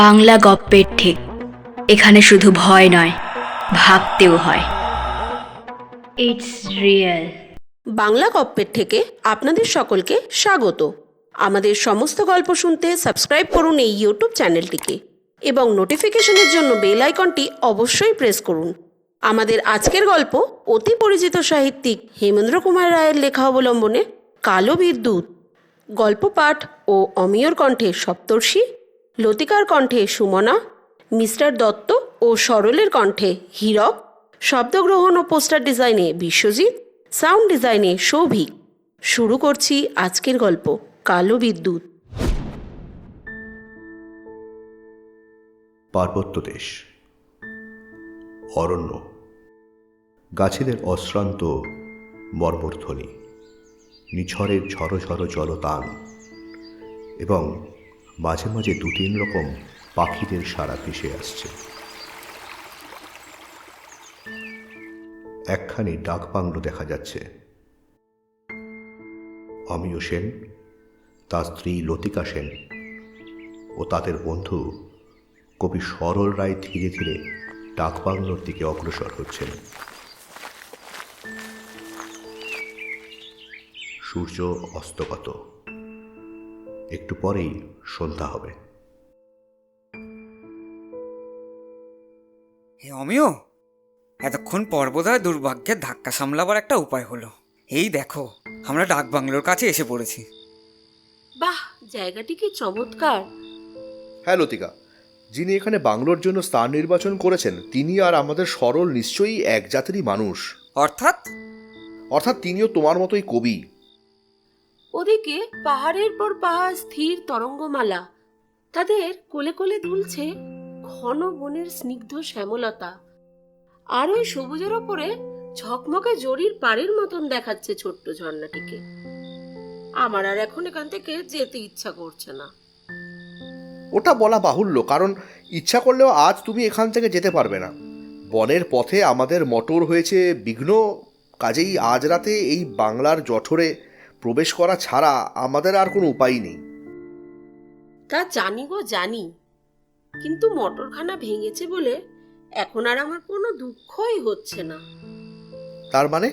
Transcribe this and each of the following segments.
বাংলা গপ্পের ঠিক। এখানে শুধু ভয় নয়, ভাবতেও হয়। ইটস রিয়েল বাংলা গপ্পের থেকে আপনাদের সকলকে স্বাগত। আমাদের সমস্ত গল্প শুনতে সাবস্ক্রাইব করুন এই ইউটিউব চ্যানেলটিকে এবং নোটিফিকেশনের জন্য বেল আইকনটি অবশ্যই প্রেস করুন। আমাদের আজকের গল্প অতি পরিচিত সাহিত্যিক হেমেন্দ্র কুমার রায়ের লেখা অবলম্বনে কালো বিদ্যুৎ। গল্প পাঠ ও অমিয়র কণ্ঠে সপ্তর্ষি লতিকার কণ্ঠে সুমনা, মিস্টার দত্ত ও সরলের কণ্ঠে হীরক, শব্দগ্রহণ ও পোস্টার ডিজাইনে বিশ্বজিৎ, সাউন্ড ডিজাইনে সৌভিক শুরু করছি আজকের গল্প, কালো বিদ্যুৎ। পার্বত্য দেশ, অরণ্য, গাছেদের অশ্রান্ত মর্মধ্বনি নিছরের ঝড়ো ঝড়ো জলতান এবং মাঝে মাঝে দু তিন রকম পাখিদের সারা ভেসে আসছে। একখানি ডাক বাংলো দেখা যাচ্ছে। অমিয় সেন, তার স্ত্রী লতিকা সেন ও তাদের বন্ধু কবি সরল রায় ধীরে ধীরে ডাকবাংলোর দিকে অগ্রসর হচ্ছেন। সূর্য অস্তগত। একটু পরেই সন্ধ্যা হবে। হে অমিয় এতক্ষণ পর বোধহয় দুর্ভাগ্যের ধাক্কা সামলাবার একটা উপায় হলো। এই দেখো আমরা ডাক বাংলোর কাছে এসে পড়েছি। বাহ জায়গাটি কি চমৎকার। হ্যাঁ লতিকা। যিনি এখানে বাংলোর জন্য স্থান নির্বাচন করেছেন তিনি আর আমাদের সরল নিশ্চয়ই এক জাতেরই মানুষ। অর্থাৎ? অর্থাৎ তিনিও তোমার মতোই কবি। ওদিকে পাহাড়ের পর পাহাড় স্থির তরঙ্গমালা। তাদের কোলে কোলে দুলছে ঘন বনের স্নিগ্ধ শ্যামলতা। আর ওই সবুজের ওপরে ঝকমকে জরির পাড়ের মতন দেখাচ্ছে ছোট্ট ঝর্ণাটিকে। আমার আর এখন এখান থেকে যেতে ইচ্ছা করছে না। ওটা বলা বাহুল্য, কারণ ইচ্ছা করলেও আজ তুমি এখান থেকে যেতে পারবে না। বনের পথে আমাদের মটর হয়েছে বিঘ্ন, কাজেই আজ রাতে এই বাংলার জঠরে প্রবেশ করা ছাড়া আমাদের আর কোনো উপায় নেই। তা জানি গো জানি। কিন্তু মটরখানা ভেঙেছে বলে এখন আর আমার কোনো দুঃখই হচ্ছে না। তার মানে?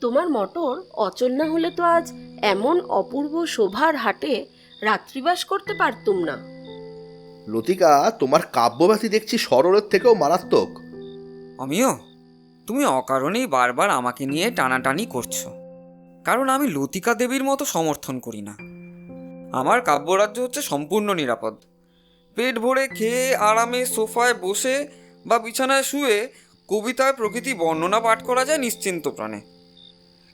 তোমার মটর অচল না হলে তো আজ এমন অপূর্ব শোভার হাটে রাত্রিবাস করতে পারতুম না। লতিকা তোমার কাব্যব্যাথি দেখছি সরলের থেকেও মারাত্মক। অমিয় তুমি অকারণেই বারবার আমাকে নিয়ে টানাটানি করছ। কারণ আমি লতিকা দেবীর মতো সমর্থন করি না। আমার কাব্যরাজ্য হচ্ছে সম্পূর্ণ নিরাপদ। পেট ভরে খেয়ে আরামে সোফায় বসে বা বিছানায় শুয়ে কবিতায় প্রকৃতি বর্ণনা পাঠ করা যায় নিশ্চিন্ত প্রাণে।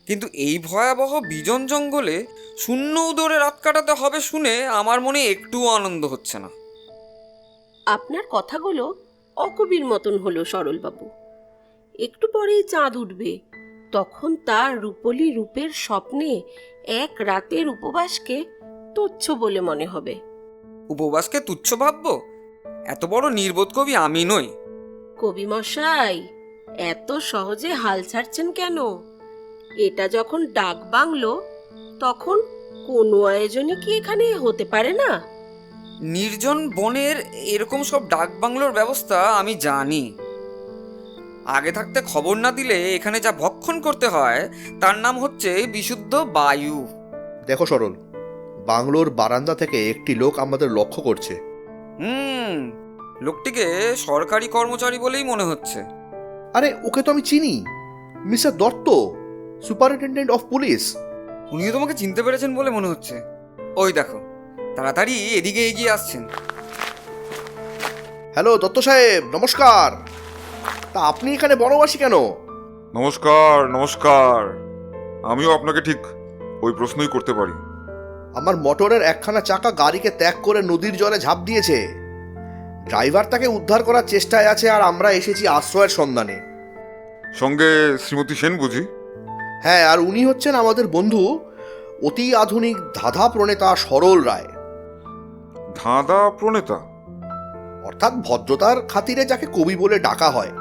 কিন্তু এই ভয়াবহ বিজন জঙ্গলে শূন্য উদরে রাত কাটাতে হবে শুনে আমার মনে একটুও আনন্দ হচ্ছে না। আপনার কথাগুলো অকবির মতন হলো সরলবাবু। একটু পরেই চাঁদ উঠবে। তখন তার রূপলি রূপের স্বপ্নে এক রাতের উপবাসকে তুচ্ছ বলে মনে হবে। উপবাসকে তুচ্ছ ভাববো? এত বড় নির্বোধ কবি আমি নই। কবি মশাই এত সহজে হাল ছাড়ছেন কেন? এটা যখন ডাক বাংলো তখন কোনো আয়োজনে কি এখানে হতে পারে না? নির্জন বনের এরকম সব ডাক বাংলোর ব্যবস্থা আমি জানি। আগে থাকতে খবর না দিলে এখানে যা ভক্ষণ করতে হয় তার নাম হচ্ছে বিশুদ্ধ বায়ু। দেখো সরল বাংলোর বারান্দা থেকে একটি লোক আমাদের লক্ষ্য করছে। হুম লোকটিকে সরকারি কর্মচারী বলেই মনে হচ্ছে। আরে ওকে তো আমি চিনি। Mister Dutta superintendent of police. উনিও তোমাকে চিনতে পেরেছেন বলে মনে হচ্ছে। ওই দেখো তাড়াতাড়ি এদিকে এগিয়ে আসছেন। হ্যালো দত্ত সাহেব নমস্কার। তা আপনি এখানে বনবাসী কেন? নমস্কার নমস্কার। আমিও আপনাকে ঠিক ওই প্রশ্নই করতে পারি। আমার মোটরের একখানা চাকা গাড়িকে ত্যাগ করে নদীর জলে ঝাঁপ দিয়েছে। ড্রাইভার তাকে উদ্ধার করার চেষ্টায় আছে আর আমরা এসেছি আশ্রয়ের সন্ধানে। সঙ্গে শ্রীমতী সেন বুঝি? হ্যাঁ আর উনি হচ্ছেন আমাদের বন্ধু অতি আধুনিক ধাঁধা প্রণেতা সরল রায়। ধাঁধা প্রণেতা? অর্থাৎ ভদ্রতার খাতিরে যাকে কবি বলে ডাকা হয়।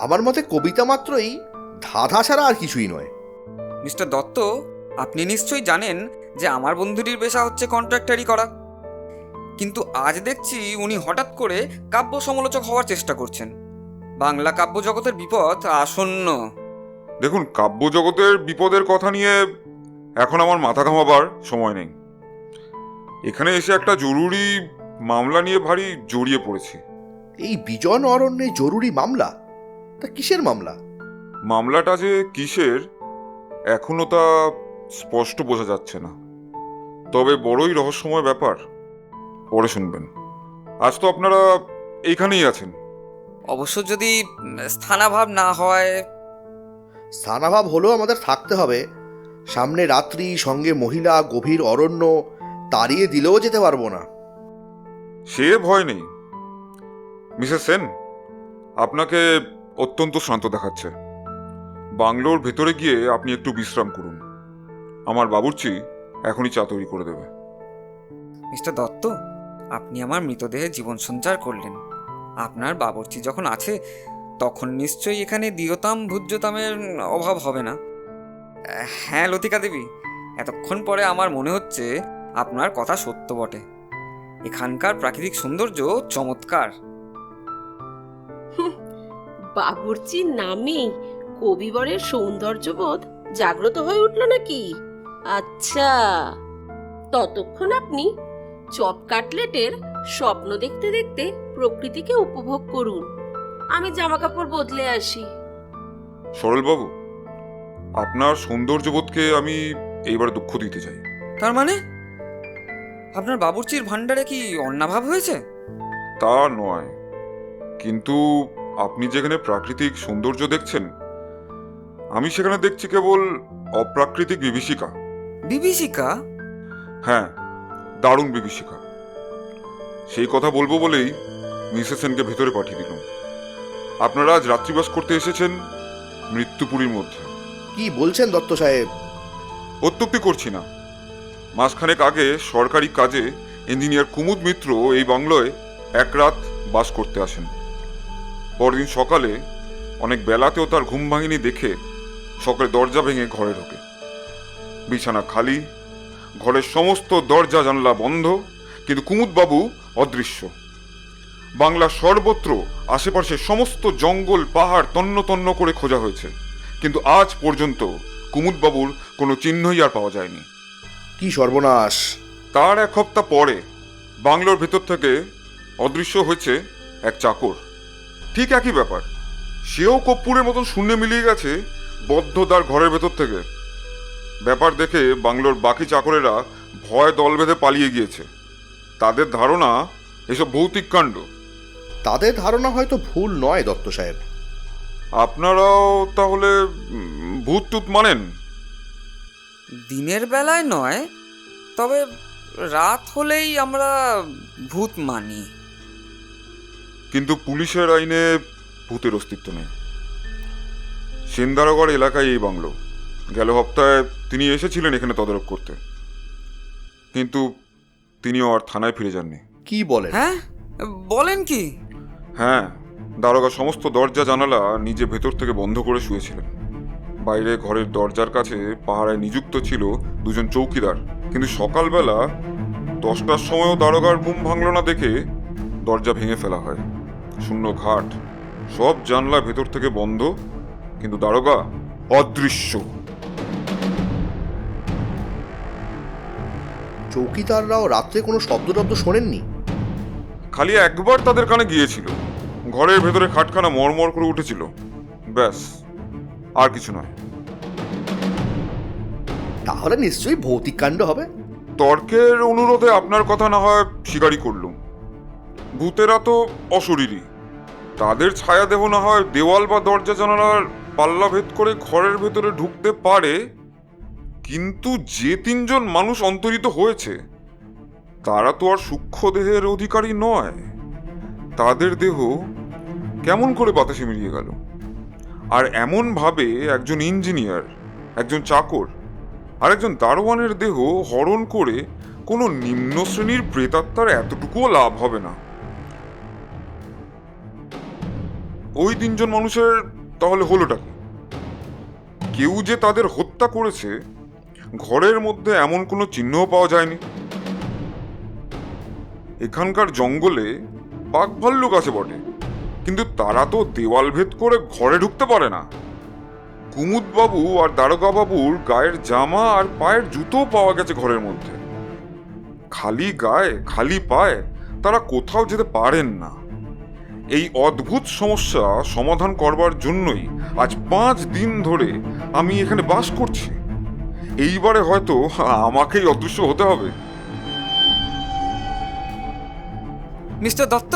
আমার মতে কবিতা মাত্রই ধাঁধা ছাড়া আর কিছুই নয়। মিস্টার দত্ত আপনি নিশ্চয়ই জানেন যে আমার বন্ধুটির পেশা হচ্ছে কন্ট্রাক্টারি করা। কিন্তু আজ দেখছি উনি হঠাৎ করে কাব্য সমালোচক হওয়ার চেষ্টা করছেন। বাংলা কাব্য জগতের বিপদ আসন্ন। দেখুন কাব্য জগতের বিপদের কথা নিয়ে এখন আমার মাথা ঘামাবার সময় নেই। এখানে এসে একটা জরুরি মামলা নিয়ে ভারী জড়িয়ে পড়েছি। এই বিজন অরণ্যে জরুরি মামলা? তা কিসের মামলা? মামলাটা যে কিসের এখনও তা স্পষ্ট বোঝা যাচ্ছে না। তবে বড়ই রহস্যময় ব্যাপার। পরে শুনবেন। আজ তো আপনারা এইখানেই আছেন। অবশ্য যদি স্থানাভাব না হয়। স্থানাভাব হলেও আমাদের থাকতে হবে। সামনে রাত্রি সঙ্গে মহিলা গভীর অরণ্য তাড়িয়ে দিলেও যেতে পারব না। সে ভয় নেই। মিসেস সেন, আপনাকে অত্যন্ত শান্ত দেখাচ্ছে। বাংলোর ভেতরে গিয়ে আপনি একটু বিশ্রাম করুন। আমার বাবুর্চি এখনই চা তৈরি করে দেবে। মিস্টার দত্ত, আপনি আমার মৃতদেহে জীবন সঞ্চার করলেন। আপনার বাবরচি যখন আছে, তখন নিশ্চয়ই এখানে দিয়তাম ভুজ্যতামের অভাব হবে না। হ্যাঁ লতিকা দেবী, এতক্ষণ পরে আমার মনে হচ্ছে আপনার কথা সত্য বটে। এখানকার প্রাকৃতিক সৌন্দর্য চমৎকার। বাবুর্চির নামেই কবিবরের সৌন্দর্যবোধ জাগ্রত হয়ে উঠল নাকি? আচ্ছা ততক্ষণ আপনি চপ কাটলেটের স্বপ্ন দেখতে দেখতে প্রকৃতিকে উপভোগ করুন। আমি জামা কাপড় বদলে আসি। সরলবাবু আপনার সৌন্দর্যবোধকে আমি এইবার দুঃখ দিতে চাই। তার মানে? আপনার বাবুর্চির ভাণ্ডারে কি অন্নাভাব হয়েছে? তা নয়। কিন্তু আপনি যেখানে প্রাকৃতিক সৌন্দর্য দেখছেন আমি সেখানে দেখছি কেবল অপ্রাকৃতিক বিভীষিকা। বিভীষিকা? হ্যাঁ দারুণ বিভীষিকা। সেই কথা বলব বলেই মিসেস সেনকে ভেতরে পাঠিয়ে দিলাম। আপনারা আজ রাত্রিবাস করতে এসেছেন মৃত্যুপুরীর মধ্যে। কি বলছেন দত্ত সাহেব? অত্যুক্তি করছি না। মাসখানেক আগে সরকারি কাজে ইঞ্জিনিয়ার কুমুদ মিত্র এই বাংলোয় এক রাত বাস করতে আসেন। পরদিন সকালে অনেক বেলাতেও তার ঘুম ভাঙিনি দেখে সকালে দরজা ভেঙে ঘরে ঢোকে। বিছানা খালি, ঘরের সমস্ত দরজা জানলা বন্ধ, কিন্তু কুমুদবাবু অদৃশ্য। বাংলা সর্বত্র আশেপাশে সমস্ত জঙ্গল, পাহাড় তন্ন তন্ন করে খোঁজা হয়েছে, কিন্তু আজ পর্যন্ত কুমুদবাবুর কোনো চিহ্নই আর পাওয়া যায়নি। কি সর্বনাশ? তার এক হপ্তাহ পরে বাংলোর ভেতর থেকে অদৃশ্য হয়েছে এক চাকর। ঠিক একই ব্যাপার সেও কপ্পুরের মতন শূন্যে মিলিয়ে গেছে বদ্ধদার ঘরের ভেতর থেকে। ব্যাপার দেখে বাংলোর বাকি চাকরেরা ভয় দল বেঁধে পালিয়ে গিয়েছে। তাদের ধারণা এসব ভৌতিক কাণ্ড। তাদের ধারণা হয়তো ভুল নয় দত্ত সাহেব। আপনারাও তাহলে ভূত টুত মানেন? দিনের বেলায় নয় তবে রাত হলেই আমরা ভূত মানি। কিন্তু পুলিশের আইনে ভূতের অস্তিত্ব নেই। সেন্দারগড় এলাকায় এই বাংলো। গেল সপ্তাহে তিনি এসেছিলেন এখানে তদারক করতে। কিন্তু তিনিও আর থানায় ফিরে যাননি। কি বলেন? হ্যাঁ? বলেন কি? হ্যাঁ দারোগা সমস্ত দরজা জানালা নিজে ভেতর থেকে বন্ধ করে শুয়েছিলেন। বাইরে ঘরের দরজার কাছে পাহারায় নিযুক্ত ছিল দুজন চৌকিদার। কিন্তু সকালবেলা দশটার সময়ও দারোগার ঘুম ভাঙল না দেখে দরজা ভেঙে ফেলা হয়। শূন্য ঘাট। সব জানলা ভেতর থেকে বন্ধ। কিন্তু দারোগা অদৃশ্য। চৌকিদাররাও রাত্রে কোনো শব্দ টব্দ শোনেননি? খালি একবার তাদের কানে গিয়েছিল। ঘরের ভেতরে খাটখানা মরমর করে উঠেছিল। ব্যাস। আর কিছু নয়। তাহলে নিশ্চয়ই ভৌতিক কাণ্ড হবে। তর্কের অনুরোধে আপনার কথা না হয় স্বীকারই করলুম। ভূতেরা তো অশরীরী। তাদের ছায়া দেহ না হয় দেওয়াল বা দরজা জানালার পাল্লা ভেদ করে ঘরের ভেতরে ঢুকতে পারে কিন্তু যে তিনজন মানুষ অন্তরিত হয়েছে তারা তো আর সূক্ষ্ম দেহের অধিকারী নয়। তাদের দেহ কেমন করে বাতাসে মিলিয়ে গেল? আর এমনভাবে একজন ইঞ্জিনিয়ার, একজন চাকর আর একজন দারোয়ানের দেহ হরণ করে কোনো নিম্ন শ্রেণির প্রেতাত্মার এতটুকুও লাভ হবে না। ওই তিনজন মানুষের তাহলে হলোটা কি? কেউ যে তাদের হত্যা করেছে, ঘরের মধ্যে এমন কোনো চিহ্নও পাওয়া যায়নি। এখানকার জঙ্গলে বাঘ ভাল্লুক আছে বটে। কিন্তু তারা তো দেওয়াল ভেদ করে ঘরে ঢুকতে পারে না। কুমুদ বাবু আর দারোগা বাবুর গায়ের জামা আর পায়ের জুতো পাওয়া গেছে ঘরের মধ্যে। খালি গায়ে, খালি পায়ে তারা কোথাও যেতে পারেন না। এই অদ্ভুত সমস্যা সমাধান করবার জন্যই আজ পাঁচ দিন ধরে আমি এখানে বাস করছি। এইবারে হয়তো আমাকেই অদৃশ্য হতে হবে। মিস্টার দত্ত?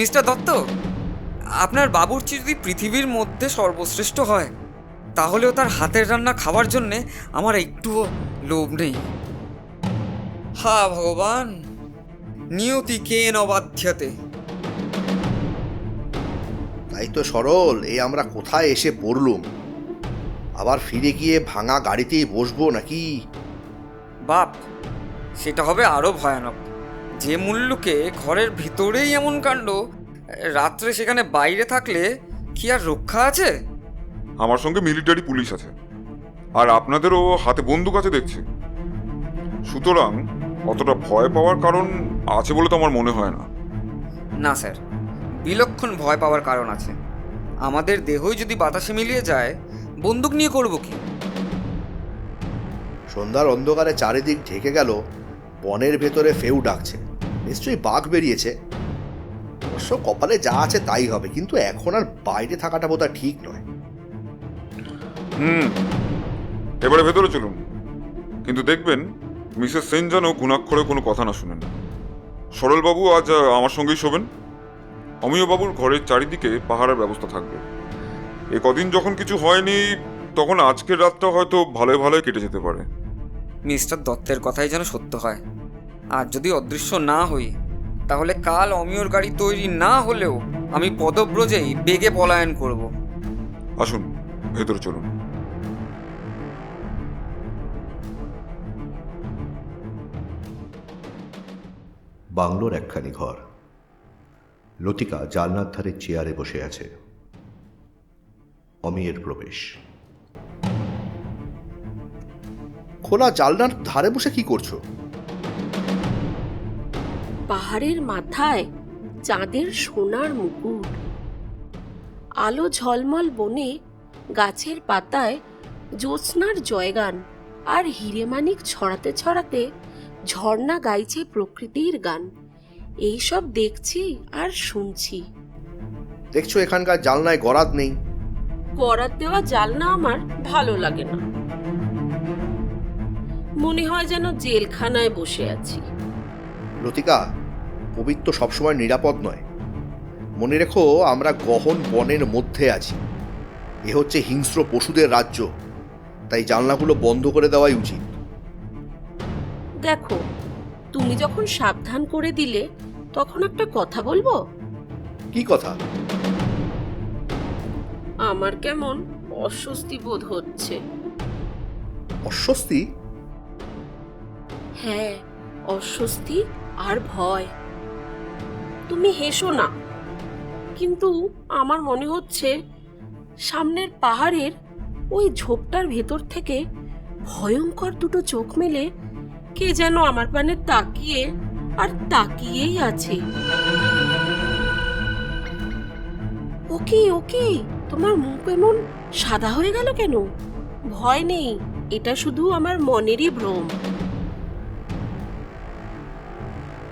মিস্টার দত্ত? আপনার বাবুর্চি যদি পৃথিবীর মধ্যে সর্বশ্রেষ্ঠ হয় তাহলেও তার হাতের রান্না খাওয়ার জন্যে আমার একটুও লোভ নেই। হা ভগবান নিয়তি কে নবাধ্যতে তাই তো সরল এ আমরা কোথায় এসে পড়লুম? আবার ফিরে গিয়ে ভাঙা গাড়িতেই বসবো নাকি? বাপ সেটা হবে আরও ভয়ানক। যে মূল্যকে ঘরের ভিতরেই এমন কাণ্ড রাত্রে সেখানে বাইরে থাকলে কি আর রক্ষা আছে? আমার সঙ্গে মিলিটারি পুলিশ আছে। আর আপনাদেরও হাতে বন্দুক আছে দেখছি। সুতরাং অতটা ভয় পাওয়ার কারণ আছে বলে তো আমার মনে হয় না। না স্যার। বিলক্ষণ ভয় পাওয়ার কারণ আছে। আমাদের দেহই যদি বাতাসে মিলিয়ে যায় বন্দুক নিয়ে করব কি? সন্ধ্যার অন্ধকারে চারিদিক ঢেকে গেল বনের ভেতরে ফেউ ডাকছে। নিশ্চয়ই বাঘ বেরিয়েছে। অবশ্য কপালে যা আছে তাই হবে কিন্তু এখন আর বাইরে থাকাটা বোধহয় ঠিক নয়। হুম এবারে ভেতরে চলুন। কিন্তু দেখবেন মিসেস সেন যেন গুণাক্ষরে কোনো কথা না শুনেন। সরলবাবু আজ আমার সঙ্গেই শোবেন। অমিয় বাবুর ঘরের চারিদিকে পাহারার ব্যবস্থা থাকবে। এ কদিন যখন কিছু হয়নি তখন আজকের রাতটা হয়তো ভালোই ভালোই কেটে যেতে পারে। মিস্টার দত্তের কথাই যেন সত্য হয়। আর যদি অদৃশ্য না হই তাহলে কাল অমিয়র গাড়ি তৈরি না হলেও আমি পদব্রজেই বেগে পলায়ন করব। আসুন ভেতরে চলুন। বাংলোর একখানি ঘর। লতিকা জালনার ধারে চেয়ারে বসে আছে। অমিয়ের প্রবেশ। খোলা জালনার ধারে বসে কি করছ? পাহাড়ের মাথায় চাঁদের সোনার মুকুট। আলো ঝলমল বনে গাছের পাতায় জ্যোৎস্নার জয়গান আর হিরেমানিক ছড়াতে ছড়াতে ঝর্ণা গাইছে প্রকৃতির গান। এইসব দেখছি আর শুনছি। দেখছ এখানকার জালনায় গরাদ নেই। করার দেওয়া জালনা আমার ভালো লাগে না। মনে হয় যেন জেলখানায় বসে আছি। লতিকা পবিত্র সবসময় নিরাপদ নয়। মনে রেখো আমরা গহন বনের মধ্যে আছি। এ হচ্ছে হিংস্র পশুদের রাজ্য তাই জানলাগুলো বন্ধ করে দেওয়াই উচিত। দেখো তুমি যখন সাবধান করে দিলে তখন একটা কথা বলব? কি কথা? আমার কেমন অস্বস্তি বোধ হচ্ছে। অস্বস্তি? হ্যাঁ অস্বস্তি আর ভয়। তুমি হেসো না। কিন্তু আমার মনে হচ্ছে সামনের পাহাড়ের ওই ঝোপটার ভেতর থেকে ভয়ঙ্কর দুটো চোখ মেলে কে যেন আমার পানে তাকিয়ে আর তাকিয়েই আছে। ওকে ওকে, তোমার মুখ এমন সাদা হয়ে গেল কেন? ভয় নেই, এটা শুধু আমার মনেরই ভ্রম।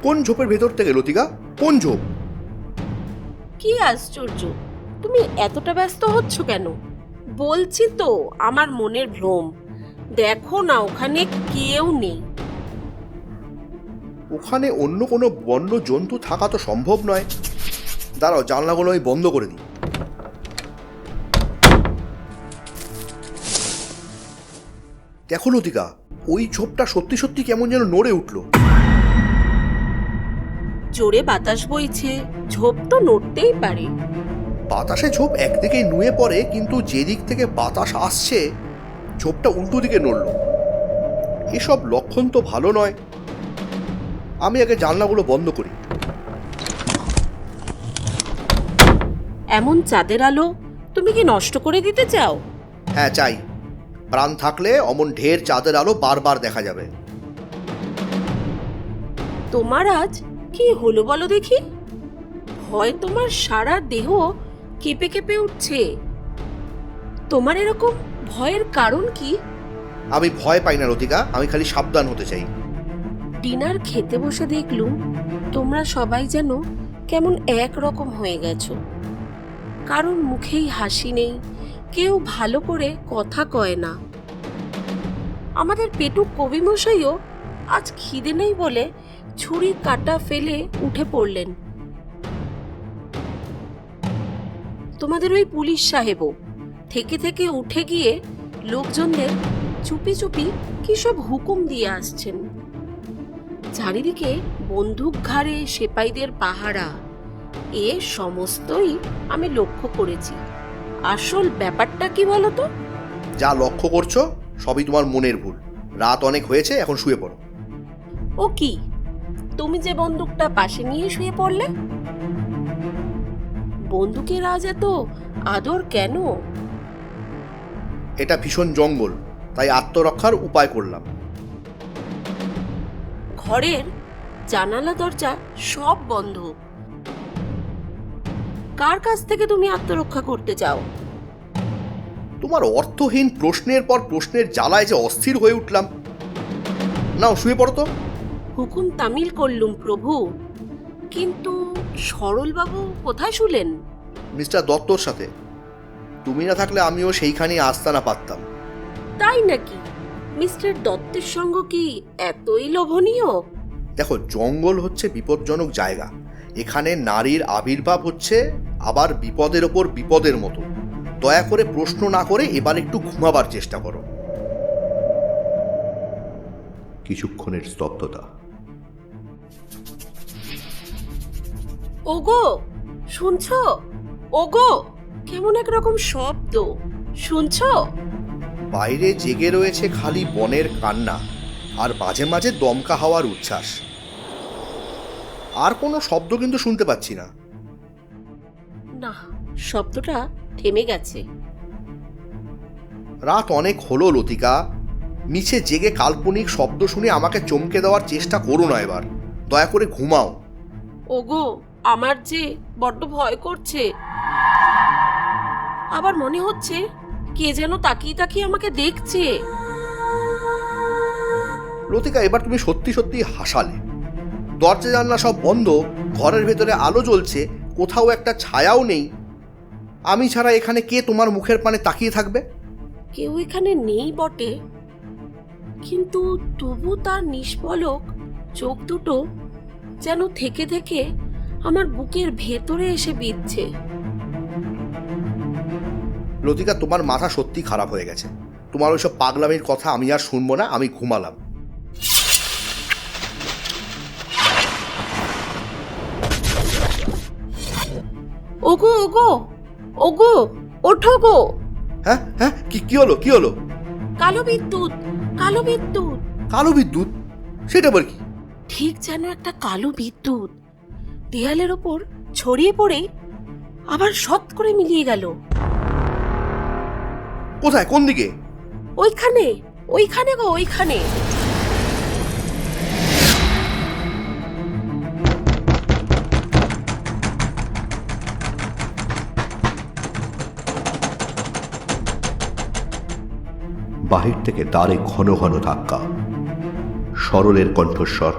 কোন ঝোপের ভেতর থেকে লতিকা? কোন ঝোপ? কি আশ্চর্য! তুমি এতটা ব্যস্ত হচ্ছ কেন? বলছি তো আমার মনের ভ্রম। দেখো না ওখানে কেউ নেই। ওখানে অন্য কোনো বন্য জন্তু থাকা তো সম্ভব নয়। দাঁড়াও জানলাগুলো আমি বন্ধ করে দিই। দেখো লতিকা ওই ঝোপটা সত্যি সত্যি কেমন যেন নড়ে উঠল। জোরে বাতাস বইছে ঝোপ তো নড়তেই পারে। বাতাসে ঝোপ একদিকেই নুয়ে পড়ে কিন্তু যেদিক থেকে বাতাস আসছে ঝোপটা উল্টো দিকে নড়ল। এসব লক্ষণ তো ভালো নয়। আমি আগে জানলাগুলো বন্ধ করি। এমন চাঁদের আলো তুমি কি নষ্ট করে দিতে চাও? হ্যাঁ চাই। প্রাণ থাকলে অমন ঢের চাঁদের আলো বারবার দেখা যাবে। তোমার আজ কি হলো বলো দেখি? ভয় তোমার সারা দেহ কেঁপে কেঁপে উঠছে। তোমার এরকম ভয়ের কারণ কি? আমি ভয় পাই না লতিকা আমি খালি সাবধান হতে চাই। ডিনার খেতে বসে দেখলুম তোমরা সবাই যেন কেমন এক রকম হয়ে গেছো। কারণ মুখেই হাসি নেই কেউ ভালো করে কথা কয় না। আমাদের পেটুক কবিমশাইও আজ খিদে নেই বলে ছুরি কাটা ফেলে উঠে পড়লেন। তোমাদের ওই পুলিশ সাহেবও থেকে থেকে উঠে গিয়ে লোকজনদের চুপি চুপি কি সব হুকুম দিয়ে আসছেন। চারিদিকে বন্দুক ঘাড়ে সেপাইদের পাহারা এ সমস্তই আমি লক্ষ্য করেছি। আসল ব্যাপারটা কি বলতো? যা লক্ষ্য করছ সবই তোমার মনের ভুল। রাত অনেক হয়েছে এখন শুয়ে পড়ো। ও কি? তুমি যে বন্দুকটা পাশে নিয়ে শুয়ে পড়লে? বন্দুকের আজ এত আদর কেন? এটা ভীষণ জঙ্গল তাই আত্মরক্ষার উপায় করলাম। ঘরের জানালা দরজা সব বন্ধ। কার কাছ থেকে তুমি আত্মরক্ষা করতে চাও? তোমার অর্থহীন প্রশ্নের পর প্রশ্নের জ্বালায় যে অস্থির হয়ে উঠলাম। নাও শুয়ে পড়ো তো। হুকুম তামিল করলুম প্রভু। কিন্তু সরলবাবু কোথায় শুলেন? মিস্টার দত্তর সাথে। তুমি না থাকলে আমিও সেইখানেই আস্তানা পারতাম তাই নাকি? মিস্টার দত্তের সঙ্গ কি এতই লোভনীয়? দেখো জঙ্গল হচ্ছে বিপজ্জনক জায়গা। এখানে নারীর আবির্ভাব হচ্ছে আবার বিপদের ওপর বিপদের মতো। দয়া করে প্রশ্ন না করে এবার একটু ঘুমাবার চেষ্টা করো। কিছুক্ষণের স্তব্ধতা। ওগো শুনছো? ওগো কেমন একরকম শব্দ। শুনছো? বাইরে জেগে রয়েছে খালি বনের কান্না আর মাঝে মাঝে দমকা হাওয়ার উচ্ছ্বাস। আর কোনো শব্দ কিন্তু শুনতে পাচ্ছি না। না শব্দটা থেমে গেছে। রাত অনেক হলো লতিকা। নিচে জেগে কাল্পনিক শব্দ শুনে আমাকে চমকে দেওয়ার চেষ্টা করো না এবার। দয়া করে ঘুমাও। ওগো আমার যে বড্ড ভয় করছে। আবার মনে হচ্ছে কে যেন তাকিয়ে তাকিয়ে আমাকে দেখছে। লতিকা এবার তুমি সত্যি সত্যি হাসালে। দরজা জানলা সব বন্ধ ঘরের ভেতরে আলো জ্বলছে কোথাও একটা ছায়াও নেই। আমি ছাড়া এখানে কে তোমার মুখের পানে তাকিয়ে থাকবে? কেউ এখানে নেই বটে। কিন্তু তবু তার নিষ্পলক চোখ দুটো যেন থেকে থেকে আমার বুকের ভেতরে এসে বিঁধছে। লতিকা তোমার মাথা সত্যি খারাপ হয়ে গেছে। তোমার ওইসব পাগলামির কথা আমি আর শুনব না আমি ঘুমালাম। ওগো ওগো ওগো ওঠো গো। হ্যাঁ হ্যাঁ কি কি হলো কি হলো? কালো বিদ্যুৎ কালো বিদ্যুৎ। কালো বিদ্যুৎ? সেটা আবার কি? ঠিক যেন একটা কালো বিদ্যুৎ। দেয়ালের ওপর ছড়িয়ে পড়ে আবার সৎ করে মিলিয়ে গেল। কোথায়? কোন দিকে? ওইখানে ওইখানে গো ওইখানে। বাহির থেকে দ্বারে ঘন ঘন ধাক্কা। সরলের কণ্ঠস্বর।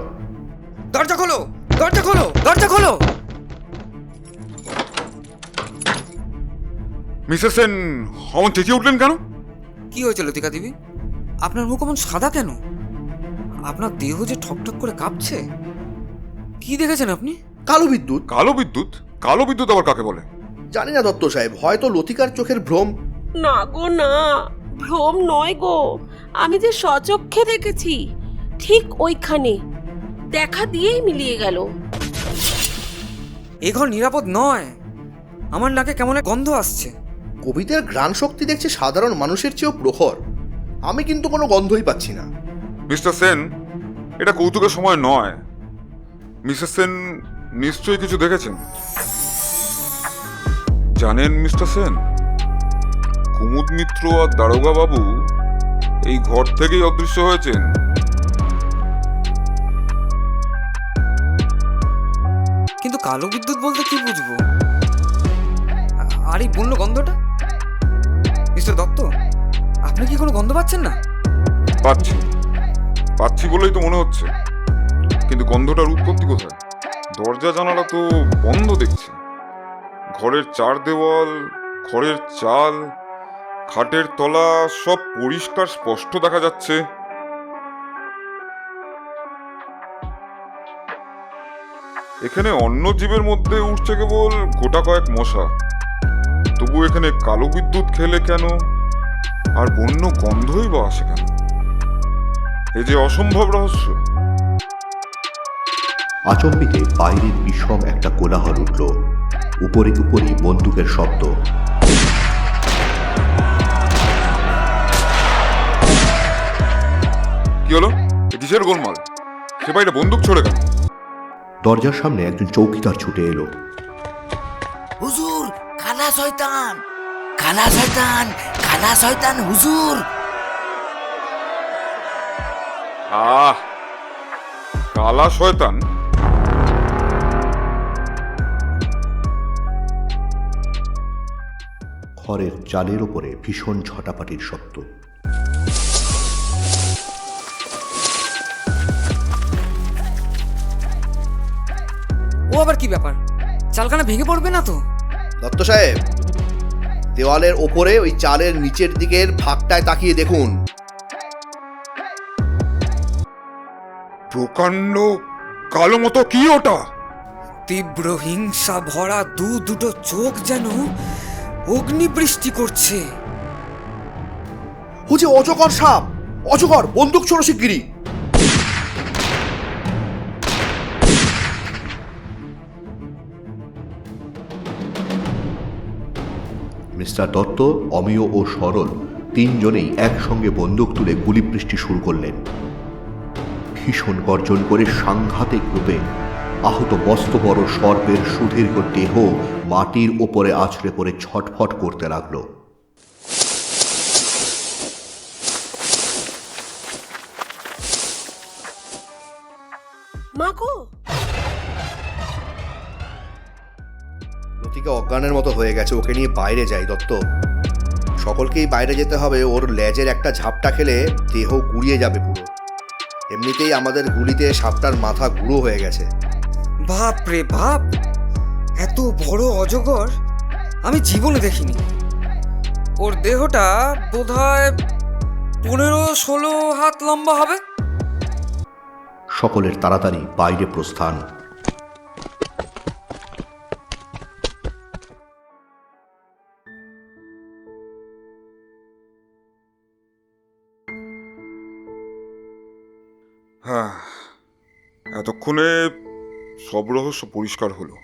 মিসেস সেন অমন চেঁচিয়ে উঠলেন কেন? কি হয়েছে লতিকা দেবী? আপনার মুখ অমন সাদা কেন? আপনার দেহ যে ঠকঠক করে কাঁপছে? কি দেখেছেন আপনি? কালো বিদ্যুৎ। কালো বিদ্যুৎ? কালো বিদ্যুৎ আবার কাকে বলে? জানি না দত্ত সাহেব হয়তো লতিকার চোখের ভ্রম। না গো না। ভ্রম নয় গো। আমি যে সচক্ষে দেখেছি ঠিক ওইখানে। দেখা দিয়েই মিলিয়ে গেল। এ ঘর নিরাপদ নয়। আমার নাকে কেমন এক গন্ধ আসছে। কবিদের ঘ্রাণ শক্তি দেখছে সাধারণ মানুষের চেয়েও প্রখর। আমি কিন্তু কোনো গন্ধই পাচ্ছি না। মিস্টার সেন এটা কৌতুকের সময় নয়। মিসেস সেন নিশ্চয়ই কিছু দেখেছেন? জানেন মিস্টার সেন কুমুদ মিত্র আর দারোগা বাবু এই ঘর থেকেই অদৃশ্য হয়েছেন? কিন্তু কালো বিদ্যুৎ বলতে কি বুঝব? আর এই বন্য গন্ধটা? মিস্টার দত্ত? আপনি কি কোনো গন্ধ পাচ্ছেন না? পাচ্ছি। পাচ্ছি বলেই তো মনে হচ্ছে। কিন্তু গন্ধটার উৎপত্তি কোথায়? দরজা, জানালা তো বন্ধ দেখছি। ঘরের চার দেওয়াল, ঘরের চাল, খাটের তলা সব পরিষ্কার, স্পষ্ট দেখা যাচ্ছে। এখানে অন্য জীবের মধ্যে উঠছে কেবল গোটা কয়েক মশা। তবু এখানে কালো বিদ্যুৎ খেলে কেন? আর বন্য গন্ধই বা আসে কেন? এ যে অসম্ভব রহস্য। আচম্বিতে বাইরে বিষম একটা কোলাহল উঠল। উপরে উপরই বন্দুকের শব্দ। কি হলো? এ কিসের গোলমাল? সে বাইরে বন্দুক ছড়ে কেন? দরজার সামনে একজন চৌকিদার ছুটে এলো। হুজুর! কালা শয়তান কালা শয়তান কালা শয়তান হুজুর। আহ কালা শয়তান। খড়ের চালের ওপরে ভীষণ ঝটাপাটির শব্দ। ও আবার কি ব্যাপার? চালখানা ভেঙে পড়বে না তো? দত্ত সাহেব দেওয়ালের ওপরে ওই চালের নিচের দিকের ফাঁকটায় তাকিয়ে দেখুন। প্রকাণ্ড কালো মতো কি ওটা? তীব্র হিংসা ভরা দু দুটো চোখ যেন অগ্নিবৃষ্টি করছে। ও যে অজগর সাপ অজগর বন্দুক ছোড়ো শিগগিরি মিস্টার দত্ত, অমিয় ও সরল তিনজনেই একসঙ্গে বন্দুক তুলে গুলিবৃষ্টি শুরু করলেন। ভীষণ গর্জন করে সাংঘাতিক রূপে আহত বস্তবড় সর্পের সুদীর্ঘ দেহ মাটির ওপরে আছড়ে পড়ে ছটফট করতে লাগল। মাগো লতিকা অজ্ঞানের মতো হয়ে গেছে ওকে নিয়ে বাইরে যাই দত্ত। সকলকেই বাইরে যেতে হবে ওর লেজের একটা ঝাপটা খেলে দেহ গুড়িয়ে যাবে পুরো। এমনিতেই আমাদের গুলিতে সাপটার মাথা গুঁড়ো হয়ে গেছে। বাপ রে বাপ! এত বড় অজগর? আমি জীবনে দেখিনি। ওর দেহটা বোধহয় পনেরো ষোলো হাত লম্বা হবে। সকলের তাড়াতাড়ি বাইরে প্রস্থান। এতক্ষণে সব রহস্য পরিষ্কার হলো।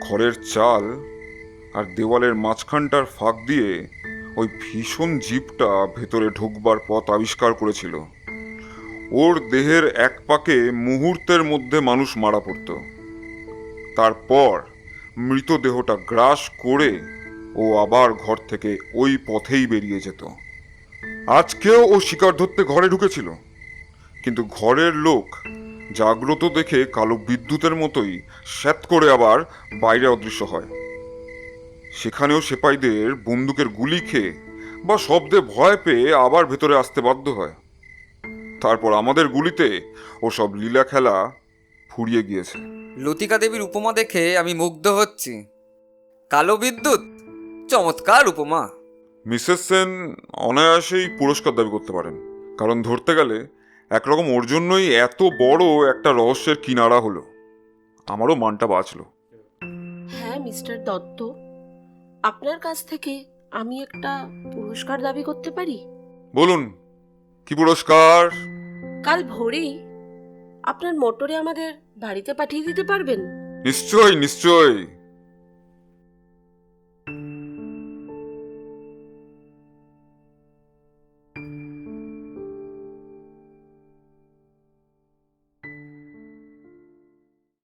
ঘরের চাল আর দেওয়ালের মাঝখানটার ফাঁক দিয়ে ওই ভীষণ জীবটা ভেতরে ঢুকবার পথ আবিষ্কার করেছিল। ওর দেহের এক পাকে মুহূর্তের মধ্যে মানুষ মারা পড়ত। তারপর মৃতদেহটা গ্রাস করে ও আবার ঘর থেকে ওই পথেই বেরিয়ে যেত। আজকেও ও শিকার ধরতে ঘরে ঢুকেছিল। কিন্তু ঘরের লোক জাগ্রত দেখে কালো বিদ্যুতের মতোই স্যাত করে আবার বাইরে অদৃশ্য হয়। সেখানেও সেপাইদের বন্দুকের গুলি খেয়ে বা শব্দে ভয় পেয়ে আবার ভেতরে আসতে বাধ্য হয়। তারপর আমাদের গুলিতে ও সব লীলা খেলা ফুরিয়ে গিয়েছে। লতিকা দেবীর উপমা দেখে আমি মুগ্ধ হচ্ছি। কালো বিদ্যুৎ? চমৎকার উপমা। মিসেস সেন অনায়াসেই পুরস্কার দাবি করতে পারেন কারণ ধরতে গেলে একরকম ওর জন্যই এত বড় একটা রহস্যের কিনারা হলো। আমারও মানটা বাঁচলো। হ্যাঁ মিস্টার দত্ত। আপনার কাছ থেকে আমি একটা পুরস্কার দাবি করতে পারি? বলুন কি পুরস্কার? কাল ভোরেই আপনার মোটরে আমাদের বাড়িতে পাঠিয়ে দিতে পারবেন? নিশ্চয়ই নিশ্চয়ই।